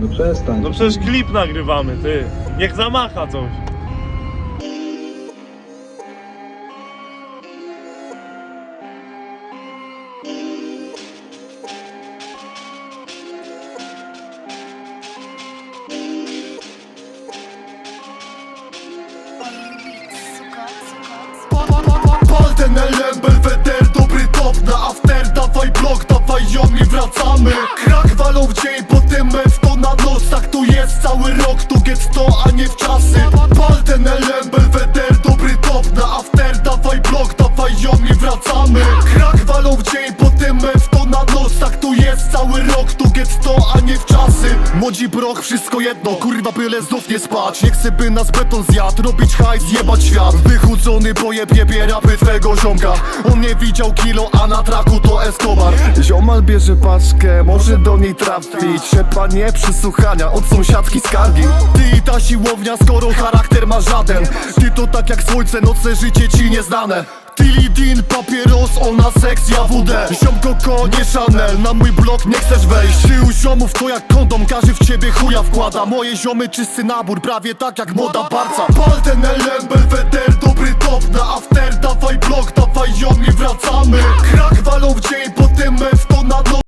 No przestań. No przecież klip nagrywamy, ty. Niech zamacha coś. Pal ten LM, Belweder, dobry top na after Dawaj blok, dawaj ziomi, wracamy na noc Tak tu jest cały rok, tu get to, a nie w czasy. Pal ten LM, Belweder, dobry top na after Dawaj blok, dawaj ziomi, wracamy. Krak walą w dzień, potem F to na noc Tak tu jest cały rok, tu get to, a nie w czasy. Młodzi broch, wszystko jedno, kurwa byle znów nie spać. Nie chcę by nas beton zjadł, robić hajs, jebać świat. Wychudzony pojeb jebie rapy twego ziomka. On nie widział kilo, a na traku to Escobar. Ziomal bierze paczkę, może do niej trafić. Szepanie przysłuchania od sąsiadki skargi. Ty i ta siłownia, skoro charakter ma żaden. Ty to tak jak słońce, noce życie ci nieznane. Tilly Dean, ona sekcja WD Ziomko ko, nie Chanel, na mój blok nie chcesz wejść. Ty u ziomów to jak kondom, każdy w ciebie chuja wkłada. Moje ziomy czysty nabór, prawie tak jak moda barca Pal ten